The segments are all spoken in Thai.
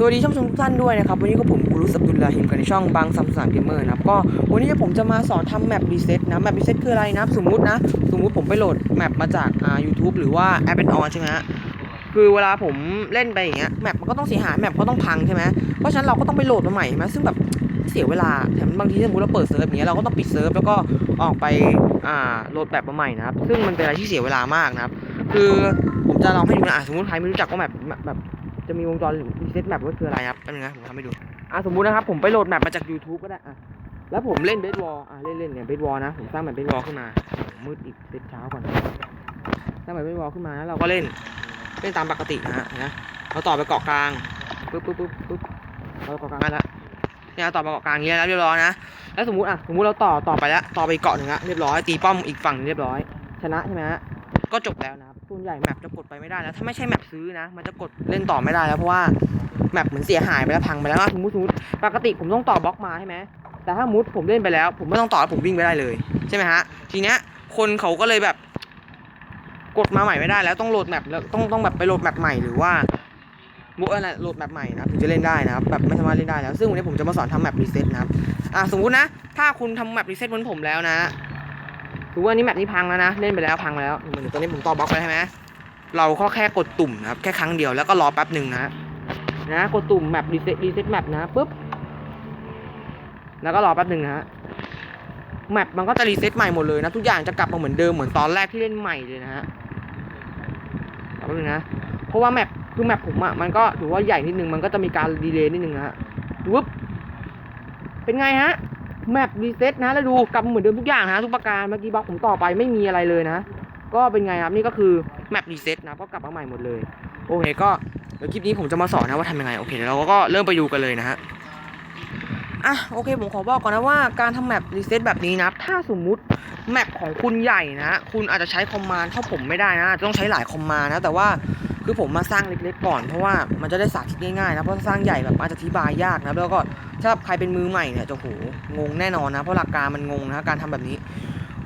สวัสดีท่านผู้ชมทุกท่านด้วยนะครับ วันนี้ก็ผมกุลุสับดุลลาฮิมกันในช่องบางซัมสามเกมเมอร์นะครับก็วันนี้ผมจะมาสอนทำแมปรีเซ็ตนะแมปรีเซ็ตคืออะไรนะสมมุตินะ สมมุติผมไปโหลดแมปมาจากอ่า YouTube หรือว่าแอปเป็นออนใช่ไหมฮะคือเวลาผมเล่นไปอย่างเงี้ยแมปมันก็ต้องเสียหายแมปก็ต้องพังใช่ไหมเพราะฉะนั้นเราก็ต้องไปโหลดมาใหม่ใช่ไหมซึ่งแบบเสียเวลาแถมบางทีสมมติเราเปิดเซิร์ฟอย่างเงี้ยเราก็ต้องปิดเซิร์ฟแล้วก็ออกไปอ่าโหลดแบบมาใหม่นะครับซึ่งมันเป็นอะไรที่เสียเวลามากนะครับคือผมจะลองให้ดูนะสมมติใครไม่รู้จักว่าแมปแบบแบบ จะมีวงจรรีเซ็ตแมปว่าคืออะไรครับแป๊บนึงนะผมทำให้ดูอะสมมุตินะครับผมไปโหลดแมปมาจาก YouTube ก็ได้อะแล้วผมเล่นเบสบอลอะเล่นเล่นเนี่ยเบสบอลนะผมสร้างแมปเบสบอลขึ้นมามืดอีกเซตเช้าก่อนสร้างแมปเบสบอลขึ้นมาแล้วเราก็เล่นเล่นตามปกตินะฮะนะเราต่อไปเกาะกลางปึ๊บปึ๊บปึ๊บปึ๊บเราเกาะกลางแล้วเนี่ยต่อไปเกาะกลางงเงี้ยแล้วเรียบร้อยนะแล้วสมมติอะสมมติเราต่อต่อไปแล้วต่อไปเกาะหนึ่งละเรียบร้อยตีป้อมอีกฝั่งเรียบร้อย ชนะใช่ไหมฮะ ก็จบแล้วนะครับส่วนใหญ่แมปจะกดไปไม่ได้แล้วถ้าไม่ใช่แมปซื้อนะ มันจะกดเล่นต่อไม่ได้แล้วเพราะว่าแมปเหมือนเสียหายไปแล้วพังไปแล้วสมมติสมมติปกติผมต้องต่อบล็อกมาใช่ไหมแต่ถ้ามุดผมเล่นไปแล้ว ผมไม่ต้องต่อผมวิ่งไปได้เลยใช่ไหมฮะทีเนี้ยคนเขาก็เลยแบบ กดมาใหม่ไม่ได้แล้วต้องโหลดแมปแล้วต้องต้องแบบไปโหลดแมปใหม่หรือว่ามุกอะไรโหลดแมปใหม่นะถึงจะเล่นได้นะครับแบบไม่สามารถเล่นได้แล้ว ซึ่งวันนี้ผมจะมาสอนทำแมปรีเซ็ตนะครับอะสมมุตินะ ถ้าคุณทำแมปรีเซ็ตเหมือนผมแล้วนะ ถือว่านี่แมปนี้พังแล้วนะเล่นไปแล้วพังไปแล้วเหมือนตอนนี้ผมต่อบล็อกไปใช่ไหมเราก็แค่กดตุ่มนะครับแค่ครั้งเดียวแล้วก็รอแป๊บหนึ่งนะนะกดตุ่มแมปรีเซ็ตรีเซ็ตแมปนะปุ๊บแล้วก็รอแป๊บหนึ่งนะฮะแมปมันก็จะรีเซ็ตใหม่หมดเลยนะทุกอย่างจะกลับมาเหมือนเดิมเหมือนตอนแรกที่เล่นใหม่เลยนะฮะแป๊บนึงนะเพราะว่าแมปคือแมปผมอะมันก็ถือว่าใหญ่นิดนึงมันก็จะมีการดีเลย์นิดนึงนะฮะวึบเป็นไงฮะ แมปรีเซ็ตนะแล้วดูกลับมาเหมือนเดิมทุกอย่างนะทุกประการเมื่อกี้บล็อกผมต่อไปไม่มีอะไรเลยนะ ก็เป็นไงครับนี่ก็คือแมปรีเซ็ตนะก็กลับมาใหม่หมดเลยโอเคก็เดี๋ยวคลิปนี้ผมจะมาสอนนะว่าทำยังไงโอเคเดี๋ยวเราก็เริ่มไปดูกันเลยนะฮะอะโอเคผมขอบอกก่อนนะว่าการทำแมปรีเซ็ตแบบนี้นะถ้าสมมุติแมปของคุณใหญ่นะคุณอาจจะใช้คอมมานด์เท่าผมไม่ได้นะอาจจะต้องใช้หลายคอมมานด์นะแต่ว่าคือผมมาสร้างเล็กๆก่อนเพราะว่ามันจะได้สาธิตง่ายๆนะเพราะถ้าสร้างใหญ่แบบอาจจะอธิบายยากนะแล้วก็ ถ้าใครเป็นมือใหม่เนี่ยจะโหงงแน่นอนนะ เพราะหลักการมันงงนะการทำแบบนี้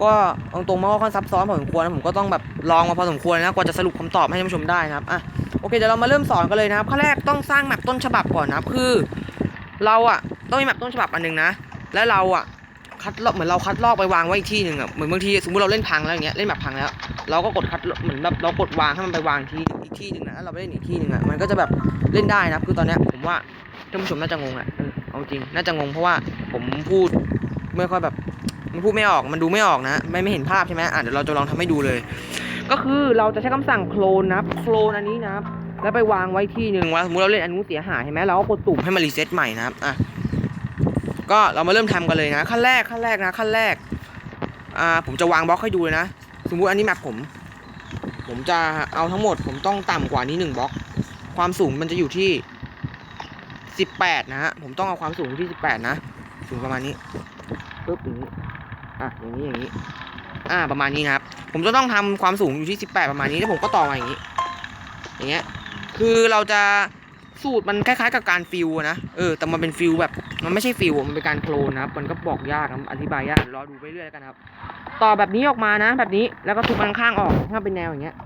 ก็ตรงๆมันก็ค่อนซับซ้อนพอสมควรนะผมก็ต้องแบบลองมาพอสมควรนะกว่าจะสรุปคำตอบให้ท่านผู้ชมได้นะครับอะโอเคเดี๋ยวเรามาเริ่มสอนกันเลยนะครับขั้นแรกต้องสร้างแมปต้นฉบับก่อนนะคือ เราอะต้องมีแมปต้นฉบับอันหนึงนะ และเราอะคัดลอกเหมือนเราคัดลอกไปวางไว้อีกที่หนึ่งอะเหมือนบางทีสมมติเราเล่นพังแล้วอย่างเงี้ยเล่นแบบพังแล้ว เราก็กดคัดเหมือนแบบเรากดวางให้มันไปวางที่อีกที่หนึ่งนะแล้วเราไปเล่นอีกที่หนึ่งอะมันก็จะแบบเล่นได้นะคือตอนเนี้ยผมว่าท่านผู้ชมน่าจะงงแหละ เออเอาจริง น่าจะงงเพราะว่าผมพูดไม่ค่อยแบบมันพูดไม่ออกมันดูไม่ออกนะ ไม่ไม่เห็นภาพใช่ไหมอะเดี๋ยวเราจะลองทำให้ดูเลย ก็คือเราจะใช้คำสั่งโคลนนะครับโคลนอันนี้นะครับแล้วไปวางไว้ที่หนึ่งว่าสมมติเราเล่นอันนู้นเสียหายใช่ไหมเราก็กดตุ่มให้มันรีเซ็ตใหม่นะครับอะก็เรามาเริ่มทำกันเลยนะ ขั้นแรกขั้นแรกนะขั้นแรกอ่าผมจะวางบล็อกให้ดูเลยนะสมมุติอันนี้แมปผม ผมจะเอาทั้งหมด ผมต้องต่ำกว่านี้หนึ่งบล็อก ความสูงมันจะอยู่ที่ สิบแปดนะฮะ ผมต้องเอาความสูงที่สิบแปดนะ สูงประมาณนี้ปึ๊บอย่างนี้ อะ อย่างนี้ อย่างนี้ อ่า ประมาณนี้นะครับ ผมจะต้องทำความสูงอยู่ที่สิบแปดประมาณนี้ แล้วผมก็ต่อมาอย่างนี้ อย่างเงี้ย คือเราจะสูตรมันคล้ายๆ กับการฟิลอะนะ เออ แต่มันเป็นฟิลแบบ มันไม่ใช่ฟิลอะมันเป็นการโคลนนะครับ มันก็บอกยากนะอธิบายยาก รอดูไปเรื่อยกันครับ ต่อแบบนี้ออกมานะ แบบนี้ แล้วก็ทุบมันข้างๆออก ถ้าเป็นแนวอย่างเงี้ย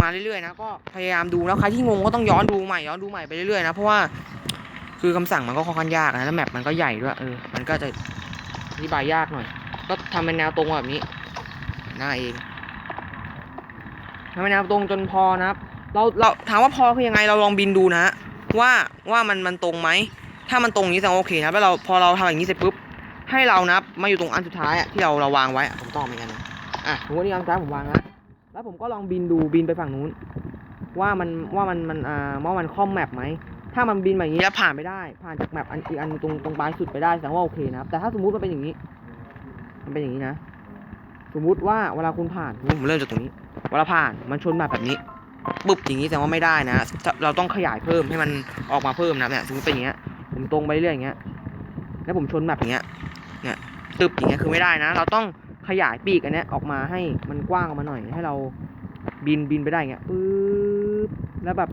มาเรื่อยๆนะ ก็พยายามดูแล้วใครที่งงก็ต้องย้อนดูใหม่ ย้อนดูใหม่ไปเรื่อยๆนะ เพราะว่า คือคำสั่งมันก็ค่อนข้างยากนะแล้วแมปมันก็ใหญ่ด้วยเออมันก็จะอธิบายยากหน่อย ก็ทำเป็นแนวตรงแบบนี้หน้าเองทำเป็นแนวตรงจนพอนะครับ เราเราถามว่าพอคือยังไงเราลองบินดูนะ ว่าว่ามันมันตรงไหมถ้ามันตรงนี้แสดงโอเคนะแล้วเราพอเราทำอย่างนี้เสร็จปุ๊บให้เรานับมาอยู่ตรงอันสุดท้ายอะที่เราเราวางไว้ผมต้องเหมือนกันนะอะผมว่านี่อันสุดท้ายผมวางแล้วแล้วผมก็ลองบินดูบินไปฝั่งนู้น ว่ามันว่ามันมันอ่าว่ามันคล่อมแมปไหม ถ้ามันบินแบบนี้แล้วผ่านไม่ได้ ผ่านจากแมปอันอีกอันตรงตรงปลายสุดไปได้แสดงว่าโอเคนะครับ แต่ถ้าสมมุติมันเป็นอย่างนี้ มันเป็นอย่างนี้นะ สมมุติว่าเวลาคุณผ่านผมเริ่มจากตรงนี้ เวลาผ่านมันชนแบบแบบนี้ปุ๊บอย่างนี้แสดงว่าไม่ได้นะ เราต้องขยายเพิ่มให้มันออกมาเพิ่มนะเนี่ยสมมติเป็นอย่างเงี้ย ผมตรงไปเรื่อยอย่างเงี้ย แล้วผมชนแบบอย่างเงี้ย เนี่ยตึบอย่างเงี้ยคือไม่ได้นะ เราต้องขยายปีกอันเนี้ยออกมาให้มันกว้างออกมาหน่อยให้เราบินบินไปได้เงี้ยปึ๊บแล้วแบบ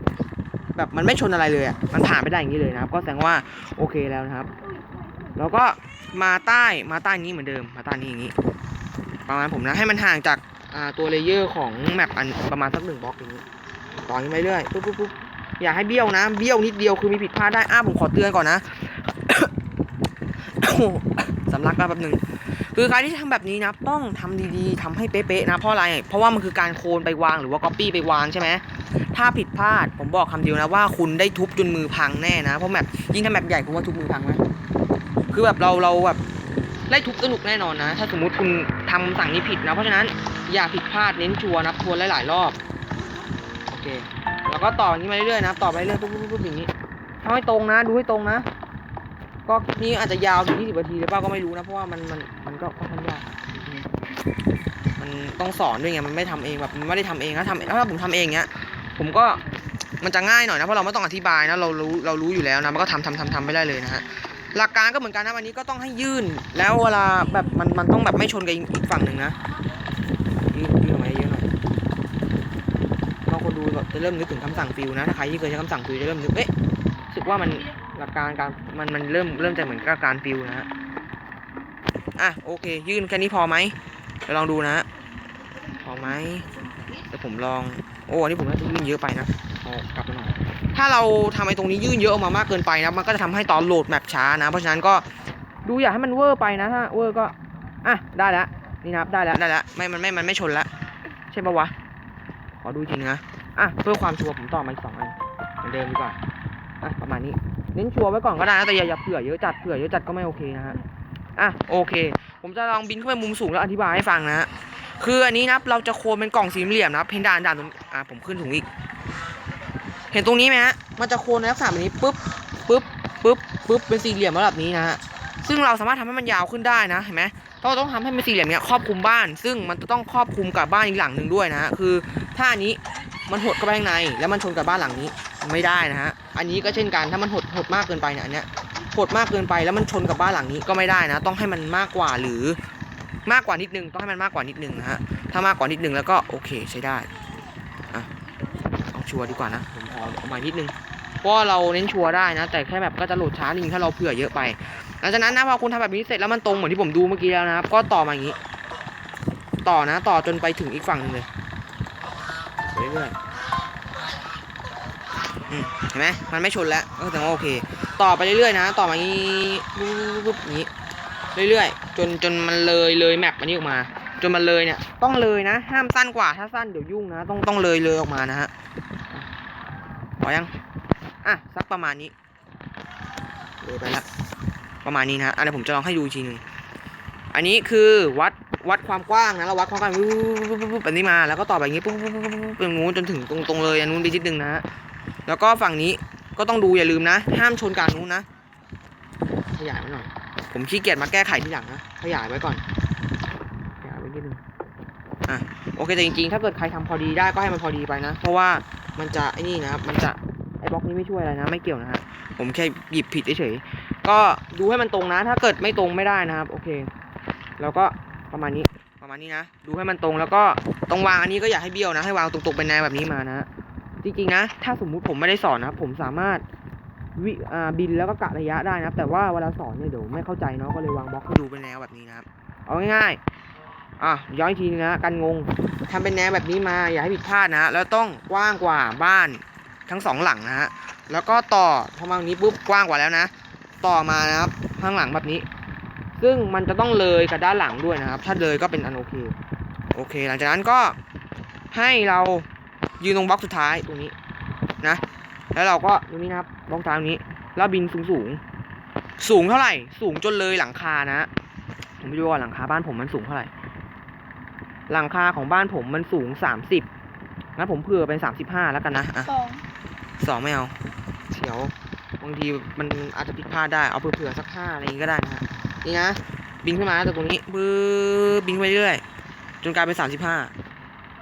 แบบมันไม่ชนอะไรเลยอะมันผ่านไปได้อย่างนี้เลยนะครับ ก็แสดงว่าโอเคแล้วนะครับ แล้วก็มาใต้มาใต้นี้เหมือนเดิมมาใต้นี้อย่างนี้ ประมาณผมนะให้มันห่างจากตัวเลเยอร์ของแมปอันประมาณสักหนึ่งบล็อกอย่างนี้ต่อนี้ไปเรื่อยปุ๊บปุ๊บปุ๊บอย่าให้เบี้ยวนะ เบี้ยวนิดเดียวคือมีผิดพลาดได้อ้าผมขอเตือนก่อนนะสำลักแป๊บหนึ่งคือใครที่ทำแบบนี้นะต้องทำดีๆทำให้เป๊ะๆนะเพราะอะไรเพราะว่ามันคือการโคลนไปวางหรือว่าก๊อปปี้ไปวางใช่ไหม ถ้าผิดพลาด ผมบอกคำเดียวนะว่าคุณได้ทุบจนมือพังแน่นะเพราะแบบยิ่งถ้าแบบใหญ่ผมว่าทุบมือพังไหมคือแบบเราเราแบบได้ทุบสนุกแน่นอนนะ ถ้าสมมุติคุณทำสั่งนี้ผิดนะ เพราะฉะนั้นอย่าผิดพลาดเน้นชัวร์นะทวนหลาย ๆ รอบโอเคแล้วก็ต่ออย่างนี้มาเรื่อยๆนะต่อไปเรื่อยๆปุ๊บปุ๊บปุ๊บอย่างนี้ทำให้ตรงนะ ดูให้ตรงนะ ก็นี้อาจจะยาวถึง20นาทีหรือเปล่าก็ไม่รู้นะ เพราะว่ามันมันมันก็ค่อนข้างยากมันต้องสอนด้วยไงมันไม่ทำเองแบบมันไม่ได้ทำเองถ้าทำถ้าผมทำเองเนี้ย ผมก็มันจะง่ายหน่อยนะเพราะเราไม่ต้องอธิบายนะเรารู้เรารู้อยู่แล้วนะมันก็ทำทำทำทำไปได้เลยนะฮะหลักการก็เหมือนกันนะวันนี้ก็ต้องให้ยื่น แล้วเวลาแบบมันมันต้องแบบไม่ชนกับอีกฝั่งหนึ่งนะยื่นยื่นออกมาให้เยอะหน่อยบางคนดูแบบจะเริ่มนึกถึงคำสั่งฟิวนะถ้าใครที่เคยใช้คำสั่งฟิวจะเริ่มนึกเอ๊ะรู้สึกว่ามันหลักการการมันมันเริ่มเริ่มจะเหมือนกับการฟิวนะฮะอะโอเค ยื่นแค่นี้พอไหมเดี๋ยวลองดูนะฮะพอไหมเดี๋ยวผมลอง อ้อันนี้ผมน่าจะยื่นเยอะไปนะเอากลับมาหน่อยถ้าเราทำไอ้ตรงนี้ยื่นเยอะออกมามากเกินไปนะมันก็จะทำให้ตอนโหลดแมปช้านะ เพราะฉะนั้นก็ดูอย่าให้มันเวอร์ไปนะถ้าเวอร์ก็อะได้แล้วนี่นะครับได้แล้วได้แล้วไม่มันไม่มันไม่ชนแล้วใช่ปะวะขอดูอีกทีนึงนะอะเพื่อความชัวร์ผมต่อมาอีกสองอันเหมือนเดิมดีกว่าอะประมาณนี้เน้นชัวร์ไว้ก่อนก็ได้นะแต่อย่าอย่าเผื่อเยอะจัดเผื่อเยอะจัดก็ไม่โอเคนะฮะอะโอเค ผมจะลองบินขึ้นไปมุมสูงแล้วอธิบายให้ฟังนะฮะ คืออันนี้นะเราจะโคนเป็นกล่องสี่เหลี่ยมนะเพนดานด่านตรงอะผมขึ้นถุงอีก เห็นตรงนี้ไหมฮะมันจะโคนในลักษณะแบบนี้ปุ๊บปุ๊บปุ๊บปุ๊บเป็นสี่เหลี่ยมระดับนี้นะฮะซึ่งเราสามารถทำให้มันยาวขึ้นได้นะเห็นไหมเราต้องทำให้เป็นสี่เหลี่ยมเนี้ยครอบคลุมบ้าน ซึ่งมันจะต้องครอบคลุมกับบ้านอีกหลังหนึ่งด้วยนะฮะคือถ้าอันนี้มันหดเข้าไปข้างใน แล้วมันชนกับบ้านหลังนี้ไม่ได้นะฮะอันนี้ก็เช่นกันถ้ามันหดหดมากเกินไปเนี่ยอันเนี้ยหดมากเกินไปแล้วมันชนกับบ้านหลังนี้ก็ไม่ได้นะ ต้องให้มันมากกว่าหรือ มากกว่านิดนึงต้องให้มันมากกว่านิดนึงนะฮะถ้ามากกว่านิดนึงแล้วก็โอเคใช้ได้อะเอาชัวร์ดีกว่านะผมขอเอามานิดนึงเพราะเราเน้นชัวร์ได้นะ แต่แค่แบบก็จะโหลดช้านิดนึงถ้าเราเผื่อเยอะไปหลังจากนั้นนะพอคุณทำแบบนี้เสร็จแล้วมันตรงเหมือนที่ผมดูเมื่อกี้แล้วนะครับ ก็ต่อมาอย่างนี้ ต่อนะ ต่อจนไปถึงอีกฝั่งนึงเลยเรื่อยๆเห็นไหมมันไม่ชนแล้วก็แสดงว่าโอเค ต่อไปเรื่อยๆนะ ต่อมาอย่างนี้ปุ๊บๆอย่างนี้ เรื่อยๆ จนจนมันเลยเลยแมปมันนี้ออกมา จนมันเลยเนี่ย ต้องเลยนะ ห้ามสั้นกว่าถ้าสั้นเดี๋ยวยุ่งนะ ต้องต้องเลยเลยออกมานะฮะพอยังอะสักประมาณนี้เลยไปล้วประมาณนี้นะฮะอันนี้ผมจะลองให้ดูทีหนึงอันนี้คือวัดวัดความกว้างนะเราวัดความกว้างปุ๊บปุ๊บปุ๊บปุ๊บแบบนี้มาแล้วก็ต่อไปอย่างนี้ปุ๊บปุ๊บปุ๊บปุ๊บปุ๊บตรงนู้นจนถึงตรงตรงเลยอันนู้นไปนิดนึงนะฮะแล้วก็ฝั่งนี้ก็ต้องดูอย่าลืมนะ ห้ามชนกันนู้นนะขยายไว้หน่อย ผมขี้เกียจมาแก้ไขทีหลังนะขยายไว้ก่อนขยายไว้นิดนึงอะโอเคแต่จริงๆ ถ้าเกิดใครทำพอดีได้ก็ให้มันพอดีไปนะ เพราะว่ามันจะไอ้นี่นะครับมันจะไอ้บล็อกนี้ไม่ช่วยอะไรนะ ไม่เกี่ยวนะฮะผมแค่หยิบผิดเฉยๆก็ดูให้มันตรงนะ ถ้าเกิดไม่ตรงไม่ได้นะครับ โอเค แล้วก็ประมาณนี้ประมาณนี้นะ ดูให้มันตรงแล้วก็ตรงวางอันนี้ก็อย่าให้เบี้ยวนะ ให้วางตรงๆเป็นแนวแบบนี้มานะจริงๆนะ ถ้าสมมุติผมไม่ได้สอนนะ ผมสามารถ วิอ่าบินแล้วก็กะระยะได้นะครับ แต่ว่าเวลาสอนเนี่ยเดี๋ยวไม่เข้าใจเนาะก็เลยวางบล็อกให้ดูเป็นแนวแบบนี้นะครับ เอาง่ายๆอะย้อนอีกทีนึงนะกันงงทำเป็นแนวแบบนี้มาอย่าให้ผิดพลาดนะแล้วต้องกว้างกว่าบ้านทั้งสองหลังนะฮะแล้วก็ต่อพอมาตรงนี้ปุ๊บกว้างกว่าแล้วนะ ต่อมานะครับข้างหลังแบบนี้ ซึ่งมันจะต้องเลยกับด้านหลังด้วยนะครับ ถ้าเลยก็เป็นอันโอเคโอเค หลังจากนั้นก็ให้เรายืนตรงบล็อกสุดท้ายตรงนี้นะ แล้วเราก็ตรงนี้นะครับบล็อกสุดท้ายตรงนี้ แล้วบินสูงสูงๆสูงเท่าไหร่ สูงจนเลยหลังคานะ ผมไปดูว่าหลังคาบ้านผมมันสูงเท่าไหร่ หลังคาของบ้านผมมันสูงสามสิบงั้นผมเผื่อเป็นสามสิบห้าแล้วกันนะอะสองสองไม่เอาเดี๋ยวบางทีมันอาจจะผิดพลาดได้ เอาเผื่อๆสักห้าอะไรอย่างงี้ก็ได้นะฮะนี่นะบินขึ้นมาจากตรงนี้ปื๊บบินไปเรื่อยจนกลายเป็นสามสิบห้า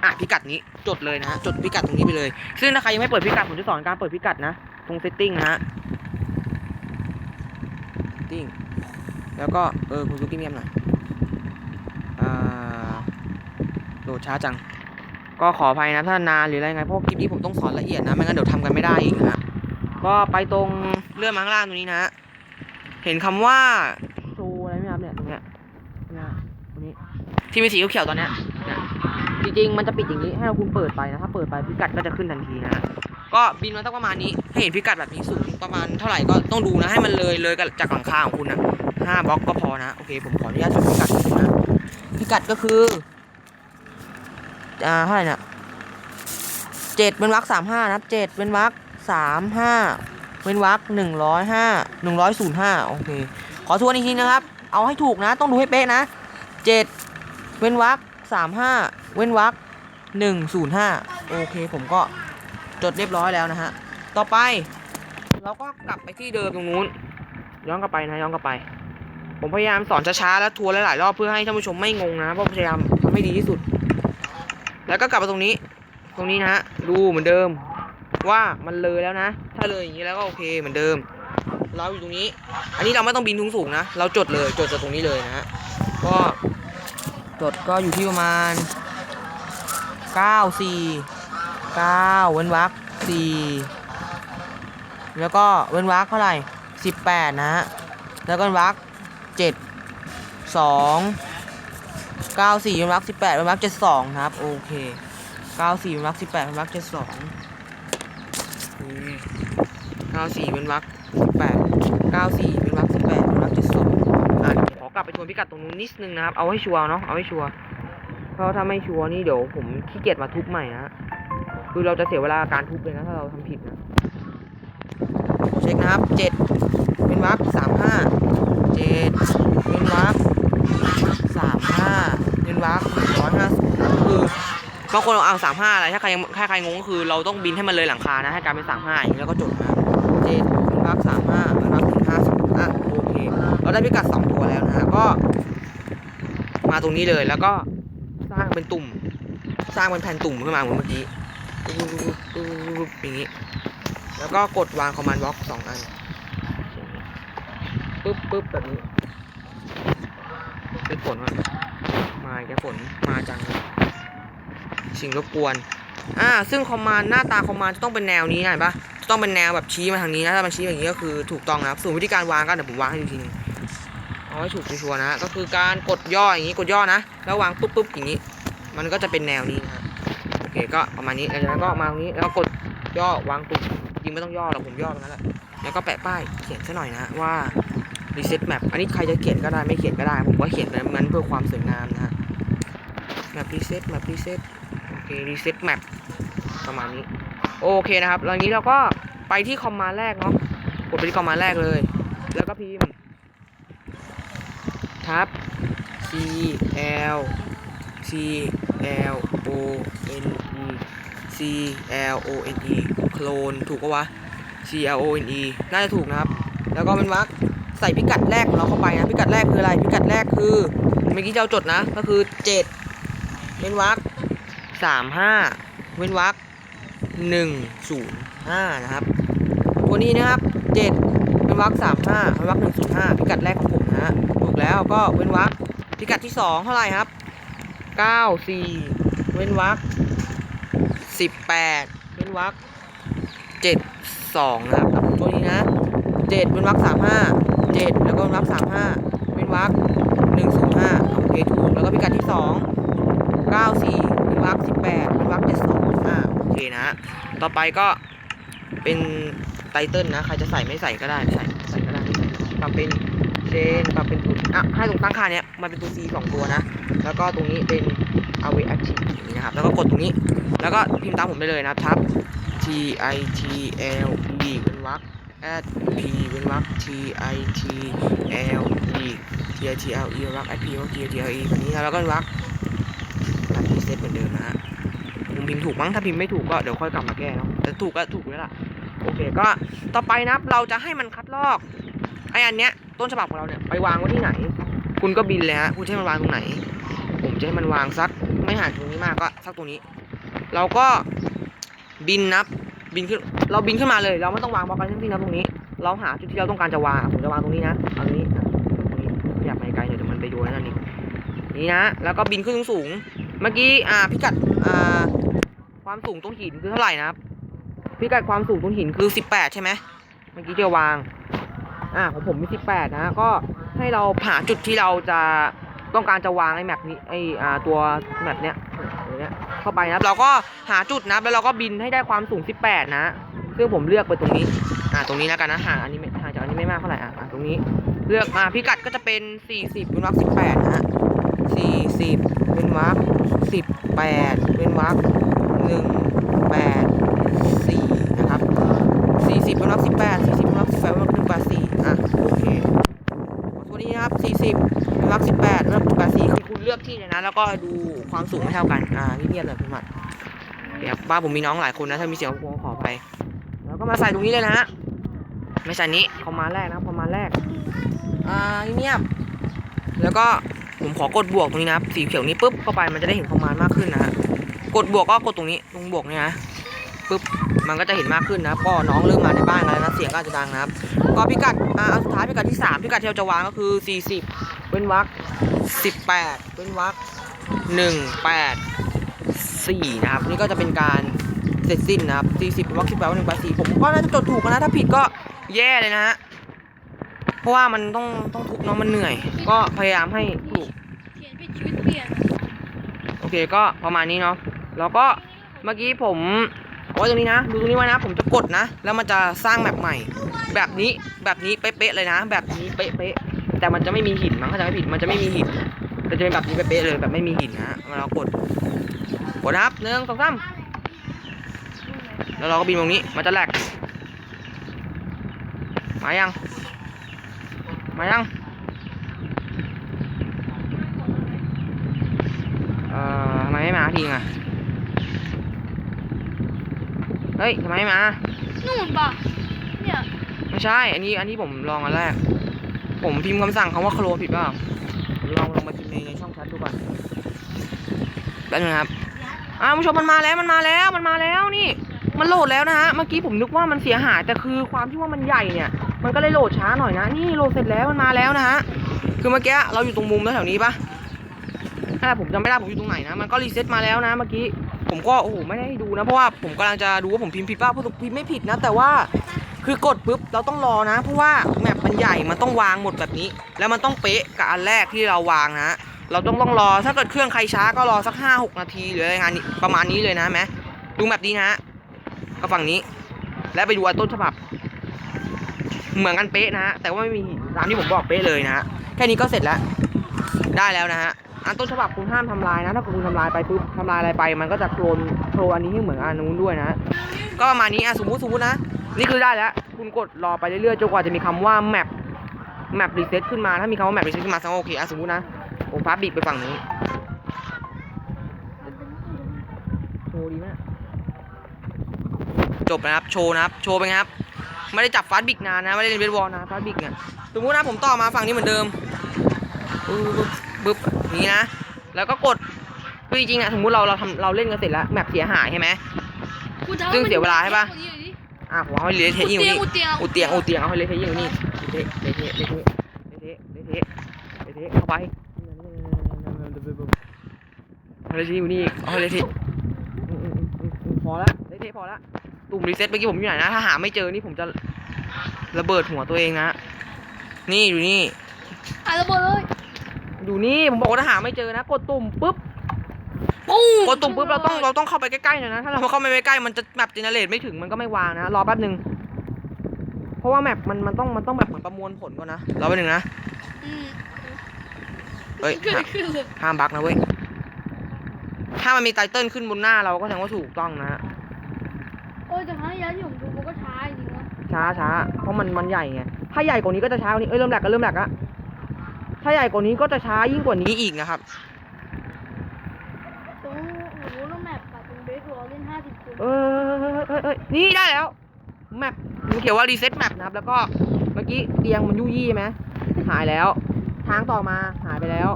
อะพิกัดนี้ จดเลยนะฮะจดพิกัดตรงนี้ไปเลย ซึ่งถ้าใครยังไม่เปิดพิกัดผมจะสอนการเปิดพิกัดนะตรงเซตติ้งนะฮะติ้งแล้วก็เออคุณดูกิ้งเงียบหน่อยอ่าโหลดช้าจัง ก็ขออภัยนะถ้านานหรืออะไรไงเพราะว่าคลิปนี้ผมต้องสอนละเอียดนะไม่งั้นเดี๋ยวทำกันไม่ได้อีกนะฮะก็ไปตรงเลื่อนมาข้างล่างตรงนี้นะฮะเห็นคำว่าโชว์อะไรไหมครับเนี่ยตรงเนี้ยเนี่ยตรงนี้ที่มีสีเขียวๆตอนเนี้ยเนี่ย จริงๆมันจะปิดอย่างนี้ให้เราคุณเปิดไปนะถ้าเปิดไปพิกัดก็จะขึ้นทันทีนะก็บินมาตั้งประมาณนี้ให้เห็นพิกัดแบบนี้สูงประมาณเท่าไหร่ก็ต้องดูนะให้มันเลยเลยจากหลังคาของคุณนะห้าบล็อกก็พอนะโอเค ผมขออนุญาตจดพิกัดนิดนึงนะพิกัดก็คืออ่าเท่าไหร่นะเจ็ดเป็นวรรคสามห้านะเจ็ดเป็นวรรคสามห้าเป็นวรรคหนึ่งร้อยห้าหนึ่งร้อยศูนย์ห้าโอเค ขอทวนอีกทีนะครับ เอาให้ถูกนะ ต้องดูให้เป๊ะนะเจ็ดเว้นวรรค สามห้าเว้นวรรคหนึ่งศูนย์ห้าโอเคผมก็จดเรียบร้อยแล้วนะฮะ ต่อไป เราก็กลับไปที่เดิมตรงนู้น ย้อนกลับไปนะย้อนกลับไป ผมพยายามสอนช้าๆ และทัวนหลายๆรอบเพื่อให้ท่านผู้ชมไม่งงนะเพราะพยายามทำให้ดีที่สุด แล้วก็กลับมาตรงนี้ ตรงนี้นะฮะ ดูเหมือนเดิม ว่ามันเลยแล้วนะ ถ้าเลยอย่างนี้แล้วก็โอเคเหมือนเดิม เราอยู่ตรงนี้ อันนี้เราไม่ต้องบินทุงสูงนะ เราจดเลย จดจากตรงนี้เลยนะฮะ ก็ จดก็อยู่ที่ประมาณ 9 4 9 เว้นวรรค4แล้วก็เว้นวักเท่าไหร่ 18 นะฮะ แล้วก็เว้นวรรค7 2 9 4เว้นวรรค18เว้นวรรค72 ครับ โอเค 9 4เว้นวรรค18เว้นวรรค72 9 4เว้นวรรค18 9 4 กลับไปทวนพิกัดตรงนู้นนิดนึงนะครับ เอาให้ชัวร์เนาะ เอาให้ชัวร์ เพราะถ้าไม่ชัวร์นี่เดี๋ยวผมขี้เกียจมาทุบใหม่นะคือเราจะเสียเวลาการทุบเลยนะถ้าเราทำผิดนะเช็คนะครับเจ็ดเป็นวรรคสามห้าเจ็ดเป็นวรรคสามห้าเป็นวรรคร้อยห้าสิบคือบางคนเอาสามห้าอะไรถ้าใครยังถ้าใครงงก็คือเราต้องบินให้มันเลยหลังคานะให้กลายเป็นสามห้าอย่างนี้แล้วก็จดนะเจ็ดเป็นวรรคสามห้าเป็นวรรคถึงห้าสิบอะโอเคเราได้พิกัดสอง ตัวแล้วนะฮะก็ มาตรงนี้เลยแล้วก็สร้างเป็นตุ่ม สร้างเป็นแผ่นตุ่มขึ้นมาเหมือนเมื่อกี้อย่างนี้ แล้วก็กดวางคอมมานด์บล็อกสองอันปึ๊บปึ๊บแบบนี้เป็นฝนมันมาแกฝนมาจังสิ่งรบกวนอ่าซึ่งคอมมานด์หน้าตาคอมมานด์จะต้องเป็นแนวนี้เห็นปะจะต้องเป็นแนวแบบชี้มาทางนี้นะถ้ามันชี้อย่างนี้ก็คือถูกต้องนะครับส่วนวิธีการวางก็เดี๋ยวผมวางให้ดูทีนึง เอาให้ถูกชัวร์นะก็คือการกดย่ออย่างนี้กดย่อนะแล้ววางปุ๊บปุ๊บอย่างนี้ มันก็จะเป็นแนวนี้นะโอเคก็ประมาณนี้แล้วจากนั้นก็มาตรงนี้แล้วก็กดย่อวางปุ๊บจริงไม่ต้องย่อหรอกผมย่อตรงนั้นแหละแล้วก็แปะป้ายเขียนซะหน่อยนะว่า reset map อันนี้ใครจะเขียนก็ได้ไม่เขียนก็ได้ ผมก็เขียนแบบนั้นเพื่อความสวยงามนะฮะ map reset map reset โอเค reset map ปประมาณนี้โอเคนะครับแล้วอย่างนี้เราก็ไปที่คอมมาแรกเนาะกดไปที่คอมมาแรกเลย แล้วก็พิมพ์ ทับ C L C L O N E C L O N E โคลนถูกปะวะ C L O N E น่าจะถูกนะครับ แล้วก็เป็นวรรคใส่พิกัดแรกของเราเข้าไปนะ พิกัดแรกคืออะไร พิกัดแรกคือเมื่อกี้เจ้าจดนะ ก็คือ7เว้นวรรค35เว้นวรรค105นย์ห้านะครับ ตัวนี้นะครับ7เป็นวรรค35เป็นวรรค105พิกัดแรกของผมนะฮะ กแล้วก็เว้นวรรคพิกัดที่สองเท่าไหร่ครับเก้าสี่เว้นวรรคสิบแปดเว้นวรรคเจ็ดสองนะครับตัวนี้นะเจ็ดเว้นวรรคสามห้าเจ็ดแล้วก็เว้นวรรคสามห้าเว้นวรรคหนึ่งศูนย์ห้าโอเคถูกแล้วก็พิกัดที่สองเก้าสี่เว้นวรรคสิบแปดเว้นวรรคเจ็ดสองอ่าโอเคนะต่อไปก็เป็นไตเติลนะ ใครจะใส่ไม่ใส่ก็ได้ใส่ใส่ก็ได้ไม่ใส่ก็ได้ปรับเป็นเชนปรับเป็นตัว อะให้ตรงตั้งค่าเนี้ยมันเป็นตัว C สองตัวนะ แล้วก็ตรงนี้เป็น away active นะครับ แล้วก็กดตรงนี้ แล้วก็พิมพ์ตามผมไปเลยนะครับทับ T I T L E เป็นวรรค at P เป็นวรรค T I T L E T I T L E เป็นวรรค at P วรรค T I T L E แบบนี้นะแล้วก็วรรคแบบรีเซตเหมือนเดิมนะฮะผมพิมพ์ถูกมั้ง ถ้าพิมพ์ไม่ถูกก็เดี๋ยวค่อยกลับมาแก้เนาะ แต่ถูกก็ถูกแล้วล่ะ โอเค ก็ต่อไปนะ เราจะให้มันคัดลอกไออันเนี้ย ต้นฉบับของเราเนี่ยไปวางไว้ที่ไหน คุณก็บินเลยฮะคุณจะให้มันวางตรงไหน ผมจะให้มันวางสักไม่ห่างตรงนี้มากก็สักตรงนี้ เราก็บินนับบินขึ้นเราบินขึ้นมาเลย เราไม่ต้องวางบล็อกอะไรทั้งสิ้นนะตรงนี้ เราหาจุดที่เราต้องการจะวางผมจะวางตรงนี้นะเอาตรงนี้อะตรงนี้อยากไปไกลเดี๋ยวมันไปโดนนั่นนี่นี่นะ แล้วก็บินขึ้นสูงเมื่อกี้อ่าพิกัดอ่าความสูงตรงหินคือเท่าไหร่นะครับพิกัดความสูงตรงหินคือ 18 ใช่ไหมเมื่อกี้ที่เราวาง อ่าของผมมี 18 นะก็ให้เราหาจุดที่เราจะต้องการจะวางไอ้แมปนี้ไอ้อ่าตัวแมปเนี้ยเนี้ยเข้าไปนะเราก็หาจุดนะแล้วเราก็บินให้ได้ความสูง 18 นะ ซึ่งผมเลือกไปตรงนี้ อ่าตรงนี้แล้วกันนะห่างอันนี้ไม่ห่างจากอันนี้ไม่มากเท่าไหร่อะอะตรงนี้เลือกอ่าพิกัดก็จะเป็น 40เป็นวรรค18 นะฮะ40เป็นวรรค18เป็นวรรค184นะครับ40เป็นวรรค18 40เป็นวัก รรค18เป็นวรรค184อะโอเคตัวนี้นะครับ40เป็นวรรค18เป็นวรรค184คือคุณเลือกที่เลยนะ แล้วก็ดูความสูงไม่เท่ากัน อ่าเงียบๆเลยคุณหมัดเดี๋ยวบ้านผมมีน้องหลายคนนะ ถ้ามีเสียงรบกวนขออภัยแล้วก็มาใส่ตรงนี้เลยนะฮะไม่ใช่นี้คอมมาแรกนะคอมมาแรก อ่าเงียบๆแล้วก็ผมขอกดบวกตรงนี้นะสีเขียวนี้ปุ๊บเข้าไปมันจะได้เห็นคอมมานด์มากขึ้นนะฮะกดบวกก็กดตรงนี้ตรงบวกเนี่ยนะ ปุ๊บมันก็จะเห็นมากขึ้นนะครับก็น้องเริ่มมาในบ้านกันแล้วนะเสียงก็อาจจะดังนะครับก็พิกัดอ่าอันสุดท้ายพิกัดที่ 3 พิกัดที่เราจะวางก็คือ 40 เว้นวรรค18 เว้นวรรค18 4 นะครับ นี่ก็จะเป็นการเสร็จสิ้นนะครับ 40เป็นวรรค18วรรค184ผมก็น่าจะจดถูกนะถ้าผิดก็แย่เลยนะฮะเพราะว่ามันต้องต้องทุบเน้องมันเหนื่อย ก็พยายามให้ถูกเขียนผิดชีวิตเปลี่ยนโอเคก็ประมาณนี้เนาะแล้วก็เมื่อกี้ผม เอาไว้ตรงนี้นะ ดูตรงนี้ไว้นะ ผมจะกดนะ แล้วมันจะสร้างแมปใหม่ แบบนี้ แบบนี้เป๊ะๆเลยนะ แบบนี้เป๊ะๆ แต่มันจะไม่มีหินมั้งถ้าจะไม่ผิด มันจะไม่มีหิน มันจะเป็นแบบนี้เป๊ะๆเลย แบบไม่มีหินนะมาเรากด กดนะครับหนึ่งสองสามแล้วเราก็บินตรงนี้ มันจะแหลก มายัง มายังเอ่อทำไมไม่มาทีอะ เฮ้ยทำไมไม่มา นู่นป่ะเนี่ยไม่ใช่ อันนี้อันนี้ผมลองอันแรก ผมพิมพ์คำสั่งคำว่าโคลผิดเปล่าลองลองมาพิมพ์ในในช่องแชทดูก่อนแป๊บนึงนะครับอ้าวผู้ชมมันมาแล้วมันมาแล้วมันมาแล้วนี่ มันโหลดแล้วนะฮะเมื่อกี้ผมนึกว่ามันเสียหายแต่คือความที่ว่ามันใหญ่เนี่ย มันก็เลยโหลดช้าหน่อยนะ นี่โหลดเสร็จแล้วมันมาแล้วนะฮะคือเมื่อกี้เราอยู่ตรงมุมแถวๆนี้ปะถ้าผมจำไม่ได้ผมอยู่ตรงไหนนะมันก็รีเซ็ตมาแล้วนะเมื่อกี้ ผมก็โอ้โหไม่ได้ดูนะเพราะว่าผมกำลังจะดูว่าผมพิมพ์ผิดป่าเพราะพิมพ์ไม่ผิดนะ แต่ว่าคือกดปุ๊บเราต้องรอนะ เพราะว่าแมปมันใหญ่มันต้องวางหมดแบบนี้ แล้วมันต้องเป๊ะกับอันแรกที่เราวางนะเราต้องต้องรอถ้าเกิดเครื่องใครช้าก็รอสักห้าหกนาทีหรืออะไรงานประมาณนี้เลยนะแมดูแบบนี้นะก็ฝั่งนี้ และไปดูอันต้นฉบับ เหมือนกันเป๊ะนะฮะแต่ว่าไม่มีตามที่ผมบอกเป๊ะเลยนะฮะแค่นี้ก็เสร็จแล้ว ได้แล้วนะฮะ อันต้นฉบับคุณห้ามทำลายนะ ถ้าคุณทำลายไปปุ๊บทำลายอะไรไป มันก็จะโคลนโคลนอันนี้ให้เหมือนอันนู้นด้วยนะ ก็ประมาณนี้อะสมมุติสมมุตินะ นี่คือได้แล้ว คุณกดรอไปเรื่อยๆจนกว่าจะมีคำว่า map map reset ขึ้นมา ถ้ามีคำว่า map reset ขึ้นมาแสดงโอเคอะสมมุตินะผมพับบิดไปฝั่งนี้โชว์ดีไหมจบนะครับ โชว์นะครับ โชว์ไปไงครับ ไม่ได้จับฟาสบิกนานนะ ไม่ได้เล่นเบสบอลนะฟาสบิกเนี่ย สมมุตินะผมต่อมาฝั่งนี้เหมือนเดิม บปึ๊บปึ๊บอย่างนี้นะ แล้วก็กดคือจริงๆอะสมมุติเราเราทำเราเล่นกันเสร็จแล้วแมปเสียหายใช่ไหม กูจะซึ่งเสียเวลาใช่ปะคนนี้หน่อยดิอะผมเอาให้เละเทะยิ่งกว่านี้อุดเตียงอูเตียงอูเตียงเอาให้เละเทะยิ่งกว่านี้เละเทะเละเทะเละเทะเละเทะเละเทะเละเทะเข้าไปเอาเละเทะอยู่นี่เอาให้เละเทะอืมอืมอืมอืมพอละเละเทะพอละตุ่มรีเซ็ตเมื่อกี้ผมอยู่ไหนนะถ้าหาไม่เจอนี่ผมจะระเบิดหัวตัวเองนะนี่อยู่นี่ อะระเบิดเลย อยู่นี่ผมบอกว่าถ้าหาไม่เจอนะกดตุ่มปุ๊บปุ้งกดตุ่มปุ๊บเราต้องเราต้องเข้าไปใกล้ๆหน่อยนะถ้าเราเข้าไปใกล้ๆมันจะแมปเจเนเรตไม่ถึงมันก็ไม่วางนะรอแป๊บหนึ่งเพราะว่าแมปมันมันต้องมันต้องแบบเหมือนประมวลผลก่อนนะรอแป๊บหนึ่งนะอืมเฮ้ยเกิดห้าขึ้นเลยห้ามบักนะเว้ยถ้ามันมีไตเติ้ลขึ้นบนหน้าเราก็แสดงว่าถูกต้องนะโอ้ยแต่ครั้งที่แล้วที่ผมดูมันก็ช้าจริงๆนะช้าช้าเพราะมันมันใหญ่ไงถ้าใหญ่กว่านี้ก็จะช้ากว่านี้เอ้ยเริ่มแหลกก็เริ่มแหลกละ ถ้าใหญ่กว่านี้ก็จะช้ายิ่งกว่านี้อีกนะครับ ตรงหนูน้องแมปกับตรงเบสบอลเล่นห้าสิบคนเอ้ยเอ้ยเอ้ยนี่ได้แล้ว แมปมันเขียนว่ารีเซ็ตแมปนะครับ แล้วก็เมื่อกี้เตียงมันยุ่ยี่ไหมหายแล้ว ทางต่อมาหายไปแล้ว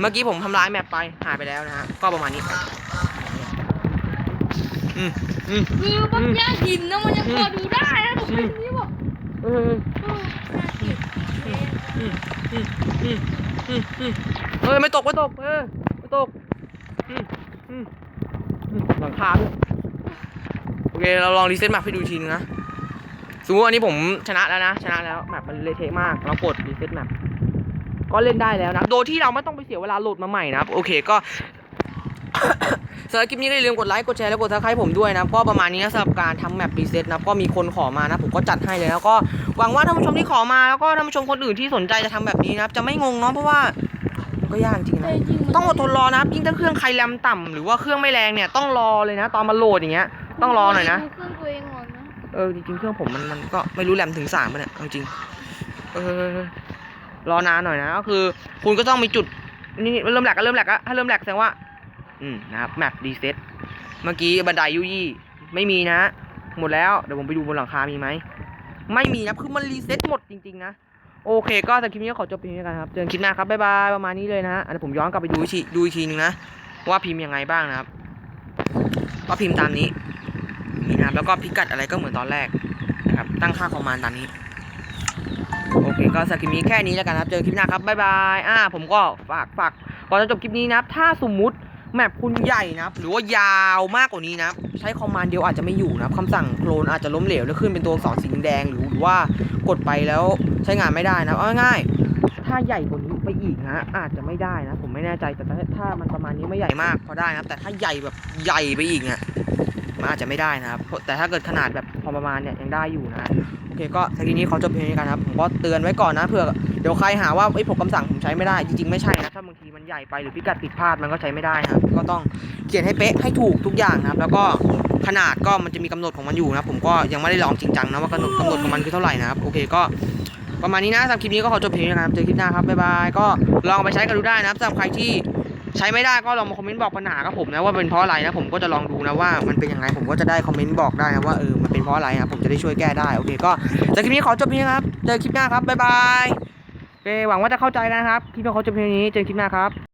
เมื่อกี้ผมทำลายแมปไปหายไปแล้วนะฮะก็ประมาณนี้อืมอืมคือบางอย่างหินนะมันยังพอดูได้นะผมเป็นนี้บอกเออ เออน่าเกลียด อืมอืมอืมอืมอืมเออไม่ตกไม่ตกเออไม่ตกหลังคาด้วยโอเคเราลองรีเซ็ตแมปให้ดูทีนึงนะสมมติวันนี้ผมชนะแล้วนะ ชนะแล้วแมปมันเละเทะมากเรากดรีเซ็ตแมปก็เล่นได้แล้วนะ โดยที่เราไม่ต้องไปเสียเวลาโหลดมาใหม่นะครับ โอเคก็สำหรับคลิปนี้ก็อย่าลืมกดไลค์ กดแชร์ และกดซับสไครต์ผมด้วยนะ ก็ประมาณนี้นะสำหรับการทำแมปรีเซ็ตนะ ก็มีคนขอมานะ ผมก็จัดให้เลยแล้วก็ หวังว่าท่านผู้ชมที่ขอมาแล้วก็ท่านผู้ชมคนอื่นที่สนใจจะทำแบบนี้นะครับ จะไม่งงเนาะเพราะว่ามันก็ยากจริงแต่นะจริงๆมันต้องอดทนรอนะครับยิ่งถ้าเครื่องใครแรมต่ำหรือว่าเครื่องไม่แรงเนี่ยต้องรอเลยนะตอนมาโหลดอย่างเงี้ยต้องรอหน่อยนะดูเครื่องตัวเองก่อนนะเออจริงๆเครื่องผมมันมันก็ไม่รู้แรมถึงสามป่ะเนี่ยเอาจริงเออรอนานหน่อยนะก็คือ คุณก็ต้องมีจุดนี่นี่เริ่มแหลกก็เริ่มแหลกอะถ้าเริ่มแหลกแสดงว่า อืมนะครับแมปรีเซ็ตเมื่อกี้บันไดยุยี่ไม่มีนะ หมดแล้วเดี๋ยวผมไปดูบนหลังคามีไหม ไม่มีนะคือมันรีเซ็ตหมดจริง ๆ นะ โอเค ก็สำหรับคลิปนี้ขอจบเพียงเท่านี้กันครับ เจอกันคลิปหน้าครับ บ๊ายบาย ประมาณนี้เลยนะฮะอันนี้ผมย้อนกลับไปดูอีกทีดูอีกทีนึงนะ ว่าพิมพ์ยังไงบ้างนะครับ ก็พิมพ์ตามนี้ นี่นะครับ แล้วก็พิกัดอะไรก็เหมือนตอนแรกนะครับ ตั้งค่าคอมมานด์ตามนี้ โอเค ก็สำหรับคลิปนี้แค่นี้แล้วกันครับ เจอคลิปหน้าครับ บ๊ายบาย อ่า ผมก็ฝากฝากก่อนจะจบคลิปนี้นะครับ ถ้าสมมุติ แมปคุณใหญ่นะหรือว่ายาวมากกว่านี้นะใช้คอมมานด์เดียวอาจจะไม่อยู่นะคำสั่งโคลนอาจจะล้มเหลวแล้วขึ้นเป็นตัวอักษรสีแดงหรือหรือว่ากดไปแล้วใช้งานไม่ได้นะเอาง่ายถ้าใหญ่กว่านี้ไปอีกนะอาจจะไม่ได้นะ ผมไม่แน่ใจแต่ถ้ามันประมาณนี้ไม่ใหญ่มากพอได้นะแต่ถ้าใหญ่แบบใหญ่ไปอีกเนี่ยมันอาจจะไม่ได้นะครับแต่ถ้าเกิดขนาดแบบพอประมาณเนี่ยยังได้อยู่นะโอเคก็ทีนี้เขาจบเพียงนี้กันครับผมก็เตือนไว้ก่อนนะเผื่อเดี๋ยวใครหาว่าไอ้ผมคำสั่งผมใช้ไม่ได้จริงๆไม่ใช่นะถ้าบางที ใหญ่ไปหรือพิกัดผิดพลาดมันก็ใช้ไม่ได้นะครับ ก็ต้องเขียนให้เป๊ะให้ถูกทุกอย่างนะครับ แล้วก็ขนาดก็มันจะมีกำหนดของมันอยู่นะผมก็ยังไม่ได้ลองจริงจังนะว่ากำหนดกำหนดของมันคือเท่าไหร่นะครับโอเคก็ประมาณนี้นะสำหรับคลิปนี้ก็ขอจบเพียงเท่านี้นะครับเจอคลิปหน้าครับบ๊ายบายก็ลองไปใช้กันดูได้นะครับสำหรับใครที่ใช้ไม่ได้ก็ลองมาคอมเมนต์บอกปัญหากับผมนะว่าเป็นเพราะอะไรนะผมก็จะลองดูนะว่ามันเป็นยังไงผมก็จะได้คอมเมนต์บอกได้นะว่าเออมันเป็นเพราะอะไรนะผมจะได้ช่วยแก้ได้โอเคก็สำหรับคลิปนี้ขอจบเพียงนี้ครับเจอคลิปหน้าครับบ๊ายบาย เคหวังว่าจะเข้าใจกันะครับคลิปนี้ขาจบเพียงเท่านี้เจอกันคลิปหน้าครับ